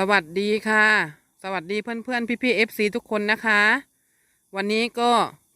สวัสดีค่ะ สวัสดีเพื่อนเพื่อนพี่พี่เอฟซีทุกคนนะคะ วันนี้ก็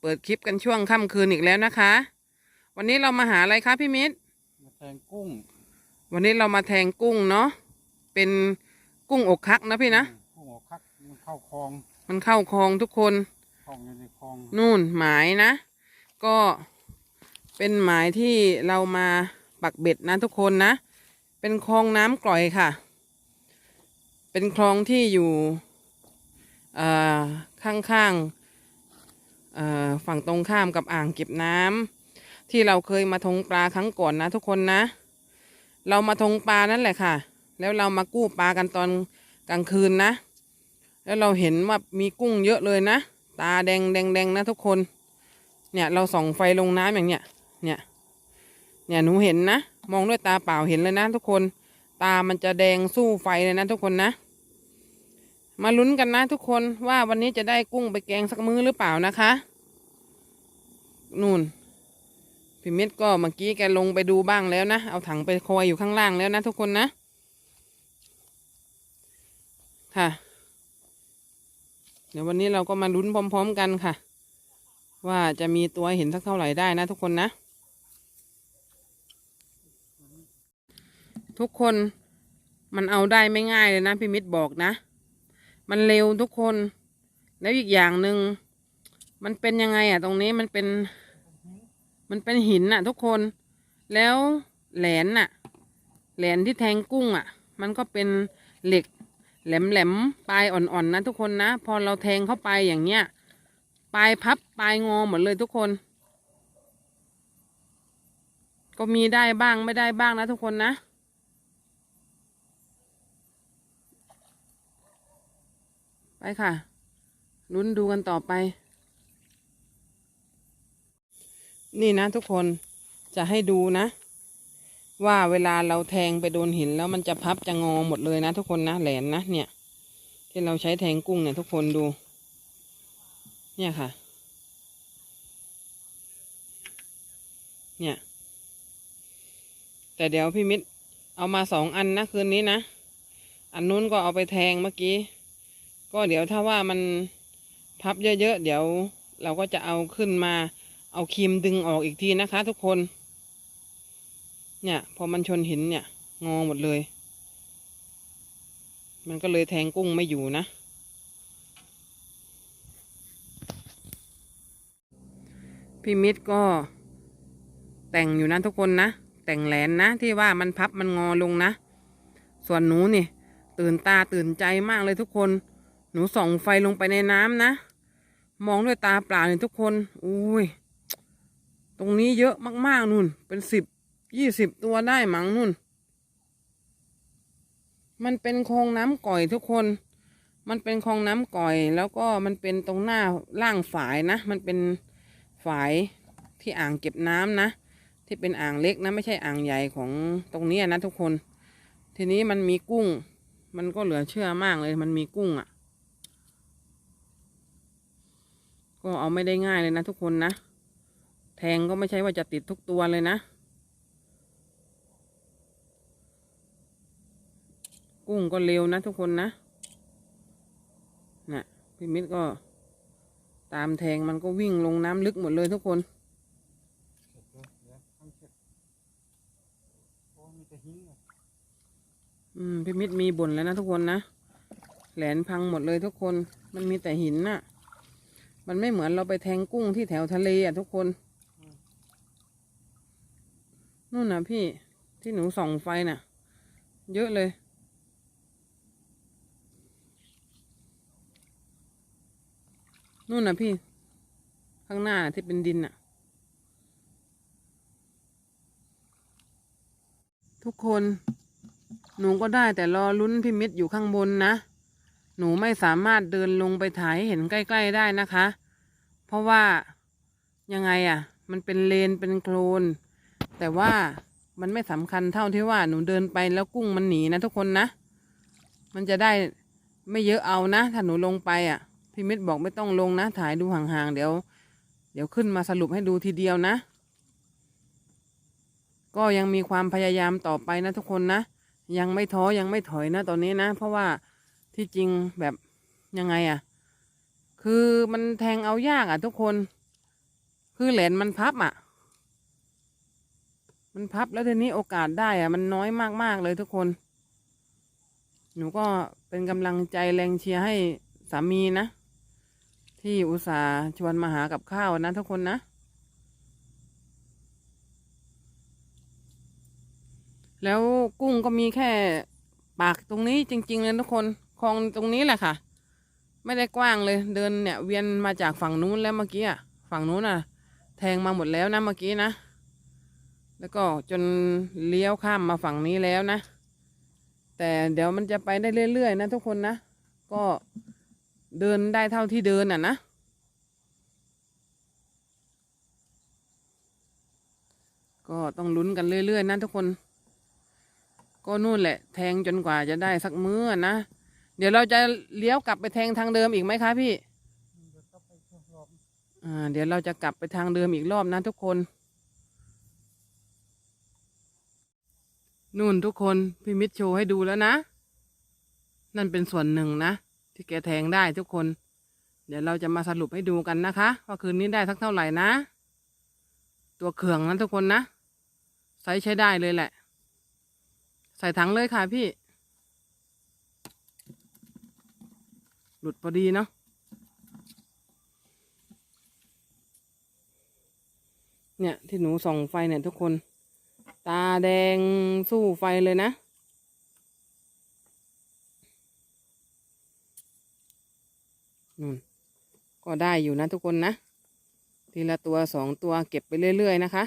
เปิดคลิปกันช่วงค่ำคืนอีกแล้วนะคะ วันนี้เรามาหาอะไรคะพี่มิตรมาแทงกุ้ง วันนี้เรามาแทงกุ้งเนาะเป็นกุ้งอกคักนะพี่นะกุ้งหัวคักมันเข้าคลอง มันเข้าคลองทุกคนคลองอยู่ในคลองนู่นหมายนะ ก็เป็นหมายที่เรามาปักเบ็ดนะทุกคนนะ เป็นคลองน้ำกร่อยค่ะ เป็นคลองที่อยู่ข้างๆฝั่งตรงข้ามกับอ่างเก็บน้ำที่เราเคยมาทงปลาครั้งก่อนนะทุกคนนะ เรามาทงปลานั่นแหละค่ะ แล้วเรามากู้ปลากันตอนกลางคืนนะ แล้วเราเห็นว่ามีกุ้งเยอะเลยนะ ตาแดงแดงแดงนะทุกคน เนี่ยเราส่องไฟลงน้ำอย่างเนี้ย เนี่ย เนี่ยหนูเห็นนะ มองด้วยตาเปล่าเห็นเลยนะทุกคน ตามันจะแดงสู้ไฟเลยนะทุกคนนะ มาลุ้นกันนะทุกคนว่าวันนี้จะได้กุ้งไปแกงสักมื้อหรือเปล่านะคะ นู่นพี่เม็ดก็เมื่อกี้แกลงไปดูบ้างแล้วนะ เอาถังไปคอยอยู่ข้างล่างแล้วนะทุกคนนะ ค่ะ เดี๋ยววันนี้เราก็มาลุ้นพร้อม ๆ กันค่ะ ว่าจะมีตัวเห็นสักเท่าไหร่ได้นะทุกคนนะ ทุกคนมันเอาได้ไม่ง่ายเลยนะพี่มิตรบอกนะ มันเร็วทุกคน แล้วอีกอย่างหนึ่งมันเป็นยังไงอะ ตรงนี้มันเป็น มันเป็นหินน่ะ ทุกคน แล้วแหลนน่ะ แหลนที่แทงกุ้งอะ มันก็เป็นเหล็ก แหลมแหลมๆปลายอ่อนๆนะทุกคนนะ พอเราแทงเข้าไปอย่างเงี้ย ปลายพับปลายงอหมดเลยทุกคน ก็มีได้บ้างไม่ได้บ้างนะทุกคนนะ ไปค่ะ ลุ้นดูกันต่อไป นี่นะทุกคนจะให้ดูนะ ว่าเวลาเราแทงไปโดนหินแล้วมันจะพับจะงอหมดเลยนะทุกคนนะแหลนนะเนี่ย ที่เราใช้แทงกุ้งเนี่ยทุกคนดู เนี่ยค่ะ เนี่ย แต่เดี๋ยวพี่มิตรเอามาสองอันนะคืนนี้นะ อันนู้นก็เอาไปแทงเมื่อกี้ ก็เดี๋ยวถ้าว่ามันพับเยอะๆ เดี๋ยวเราก็จะเอาขึ้นมา เอาครีมดึงออกอีกทีนะคะ ทุกคน เนี่ย พอมันชนหินเนี่ย งอหมดเลย มันก็เลยแทงกุ้งไม่อยู่นะ พี่มิตรก็ แต่งอยู่นะทุกคนนะ แต่งแหลนนะ ที่ว่ามันพับมันงอลงนะ ส่วนหนูนี่ ตื่นตาตื่นใจมากเลยทุกคน หนูส่องไฟลงไปในน้ำนะ มองด้วยตาเปล่าเนี่ยทุกคนอุ้ยตรงนี้เยอะมากๆนู่น เป็นสิบยี่สิบตัวได้มั้งนู่น มันเป็นคลองน้ำก่อยทุกคน มันเป็นคลองน้ำก่อย แล้วก็มันเป็นตรงหน้าล่างฝายนะ มันเป็นฝายที่อ่างเก็บน้ำนะ ที่เป็นอ่างเล็กนะ ไม่ใช่อ่างใหญ่ของตรงนี้นะทุกคน ทีนี้มันมีกุ้ง มันก็เหลือเชื่อมากเลย มันมีกุ้งอะ่ะ ก็เอาไม่ได้ง่ายเลยนะทุกคนนะ แทงก็ไม่ใช่ว่าจะติดทุกตัวเลยนะ กุ้งก็เร็วนะทุกคนนะน่ะพี่มิตรก็ ตามแทงมันก็วิ่งลงน้ำลึกหมดเลยทุกคนอืมพี่มิตรมีบ่นแล้วนะทุกคนนะ แหลนพังหมดเลยทุกคน มันมีแต่หินน่ะ มันไม่เหมือนเราไปแทงกุ้งที่แถวทะเลอะทุกคน นู่นน่ะพี่ที่หนูส่องไฟน่ะ เยอะเลย นู่นน่ะพี่ ข้างหน้าที่เป็นดินน่ะ ทุกคน หนูก็ได้แต่รอลุ้นพี่มิตรอยู่ข้างบนนะ หนูไม่สามารถเดินลงไปถ่ายให้เห็นใกล้ ๆได้นะคะ เพราะว่ายังไงอะ่ะ มันเป็นเลนเป็นโคลน แต่ว่ามันไม่สำคัญเท่าที่ว่าหนูเดินไปแล้วกุ้งมันหนีนะทุกคนนะ มันจะได้ไม่เยอะเอานะ ถ้าหนูลงไปอะพี่มิตรบอกไม่ต้องลงนะ ถ่ายดูห่างๆ เดี๋ยว เดี๋ยวขึ้นมาสรุปให้ดูทีเดียวนะ ก็ยังมีความพยายามต่อไปนะทุกคนนะ ยังไม่ท้อยังไม่ถอยนะตอนนี้นะ เพราะว่า ที่จริงแบบยังไงอะ่ะ คือมันแทงเอายากอะ่ะ ทุกคน คือแหลนมันพับอะ่ะ มันพับแล้วทีนี้โอกาสได้อะ่ะ มันน้อยมากๆเลยทุกคน หนูก็เป็นกำลังใจแรงเชียร์ให้สามีนะ ที่อุตส่าห์ชวนมาหากับข้าวนะทุกคนนะแล้วกุ้งก็มีแค่ปากตรงนี้จริง ๆ เลยทุกคน ลองตรงนี้แหละค่ะ ไม่ได้กว้างเลย เดินเนี่ย เวียนมาจากฝั่งนู้นแล้วเมื่อกี้อะฝั่งนู้นอะ แทงมาหมดแล้วนะเมื่อกี้นะ แล้วก็จนเลี้ยวข้ามมาฝั่งนี้แล้วนะ แต่เดี๋ยวมันจะไปได้เรื่อยๆนะทุกคนนะ ก็เดินได้เท่าที่เดินอะนะก็ต้องลุ้นกันเรื่อยๆนะทุกคน ก็นู่นแหละ แทงจนกว่าจะได้สักมื้อนะ เดี๋ยวเราจะเลี้ยวกลับไปแทงทางเดิมอีกไหมคะพี่เดี๋ยวก็ไปทดลองอ่าเดี๋ยวเราจะกลับไปทางเดิมอีกรอบนะทุกคน นู่นทุกคนพี่มิตรโชว์ให้ดูแล้วนะ นั่นเป็นส่วนหนึ่งนะ ที่แกแทงได้ทุกคน เดี๋ยวเราจะมาสรุปให้ดูกันนะคะ ว่าคืนนี้ได้สักเท่าไหร่นะ ตัวเขื่องนะทุกคนนะไซส์ใช้ได้เลยแหละ ใส่ถังเลยค่ะพี่ หลุดพอดีเนาะเนี่ยที่หนูส่องไฟเนี่ยทุกคน ตาแดงสู้ไฟเลยนะ นู่น ก็ได้อยู่นะทุกคนนะ ทีละตัวสองตัวเก็บไปเรื่อย ๆ นะคะ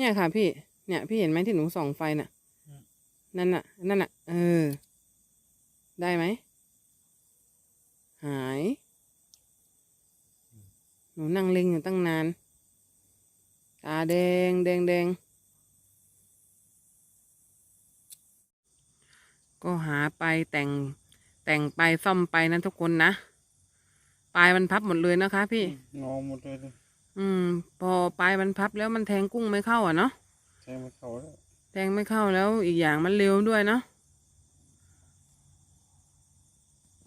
เนี่ยค่ะพี่ เนี่ยพี่เห็นไหมที่หนูส่องไฟน่ะ นั่นน่ะ นั่นน่ะ เออ ได้ไหม หาย หนูนั่งเล็งอยู่ตั้งนาน ตาแดงแดงแดง ก็หาไปแต่งแต่งไปซ่อมไปนะทุกคนนะ ปลายมันพับหมดเลยนะคะพี่ งอหมดเลยเลย อืม พอปลายมันพับแล้วมันแทงกุ้งไม่เข้าอะเนาะใช้มาเขาแล้วแทงไม่เข้าแล้วอีกอย่างมันเร็วด้วยเนาะ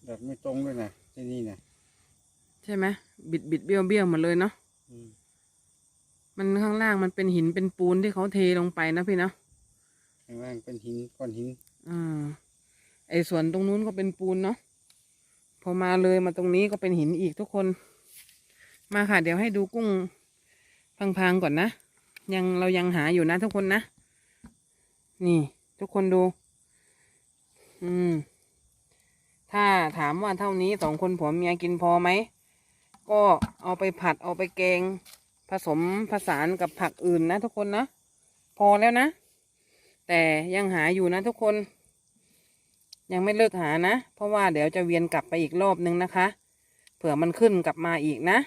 แบบไม่ตรงด้วยนะที่นี่นะใช่ไหมบิดบิดเบี้ยวเบี้ยวหมดเลยเนาะอืมมันข้างล่างมันเป็นหินเป็นปูนที่เขาเทลงไปนะพี่เนาะข้างล่างเป็นหินก้อนหินอ่าไอ้ส่วนตรงนู้นก็เป็นปูนเนาะพอมาเลยมาตรงนี้ก็เป็นหินอีกทุกคน มาค่ะ เดี๋ยวให้ดูกุ้งพังๆก่อนนะ ยังเรายังหาอยู่นะทุกคนนะ นี่ ทุกคนดู อืม ถ้าถามว่าเท่านี้สองคนผัวเมียกินพอไหม ก็เอาไปผัดเอาไปแกง ผสมผสานกับผักอื่นนะทุกคนนะ พอแล้วนะ แต่ยังหาอยู่นะทุกคน ยังไม่เลิกหานะ เพราะว่าเดี๋ยวจะเวียนกลับไปอีกรอบนึงนะคะ เผื่อมันขึ้นกลับมาอีกนะ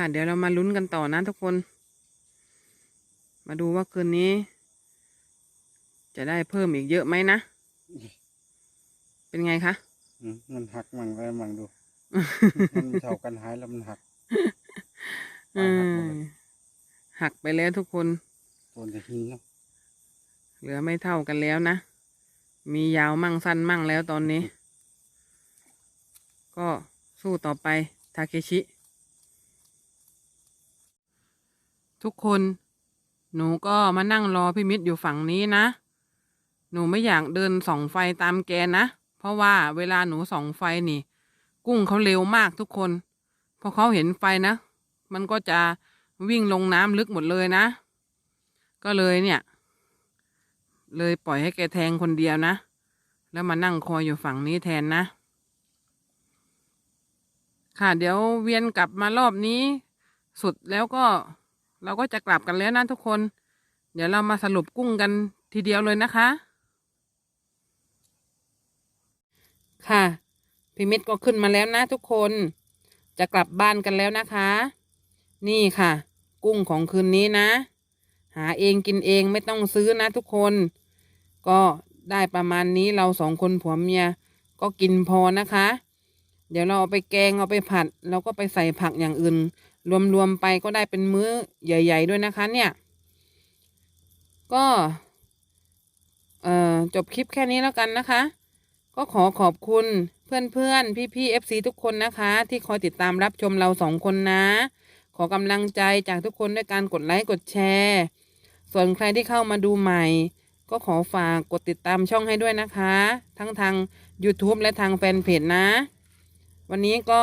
ค่ะ เดี๋ยวเรามาลุ้นกันต่อนะทุกคน มาดูว่าคืนนี้ จะได้เพิ่มอีกเยอะไหมนะ เป็นไงคะอืมมันหักมั่งอะไรมั่งดู มันเท่ากันหายแล้วมันหักอืหักหมดมเลยหักไปแล้วทุกคนตัวจะหินเนาะเหลือไม่เท่ากันแล้วนะ มียาวมั่งสั้นมั่งแล้วตอนนี้ ก็สู้ต่อไปทาเคชิ ทุกคน หนูก็มานั่งรอพี่มิตรอยู่ฝั่งนี้นะ หนูไม่อยากเดินส่องไฟตามแกนะ เพราะว่าเวลาหนูส่องไฟนี่ กุ้งเขาเร็วมากทุกคน พอเขาเห็นไฟนะ มันก็จะวิ่งลงน้ำลึกหมดเลยนะ ก็เลยเนี่ย เลยปล่อยให้แกแทงคนเดียวนะ แล้วมานั่งคอยอยู่ฝั่งนี้แทนนะ ค่ะเดี๋ยวเวียนกลับมารอบนี้ สุดแล้วก็ เราก็จะกลับกันแล้วนะทุกคน เดี๋ยวเรามาสรุปกุ้งกันทีเดียวเลยนะคะ ค่ะพิมิตก็ขึ้นมาแล้วนะทุกคน จะกลับบ้านกันแล้วนะคะ นี่ค่ะ กุ้งของคืนนี้นะ หาเองกินเองไม่ต้องซื้อนะทุกคน ก็ได้ประมาณนี้เราสองคนผัวเมียก็กินพอนะคะ เดี๋ยวเราเอาไปแกงเอาไปผัด แล้วก็ไปใส่ผักอย่างอื่นรวมๆไปก็ได้เป็นมื้อใหญ่ ๆ ด้วยนะคะเนี่ย ก็เอ่อจบคลิปแค่นี้แล้วกันนะคะ ก็ขอขอบคุณเพื่อนๆ พี่ๆ FC ทุกคนนะคะ ที่คอยติดตามรับชมเราสองคนนะ ขอกำลังใจจากทุกคนด้วยการกดไลค์กดแชร์ ส่วนใครที่เข้ามาดูใหม่ ก็ขอฝากกดติดตามช่องให้ด้วยนะคะ ทั้งทาง YouTube และทางแฟนเพจนะ วันนี้ก็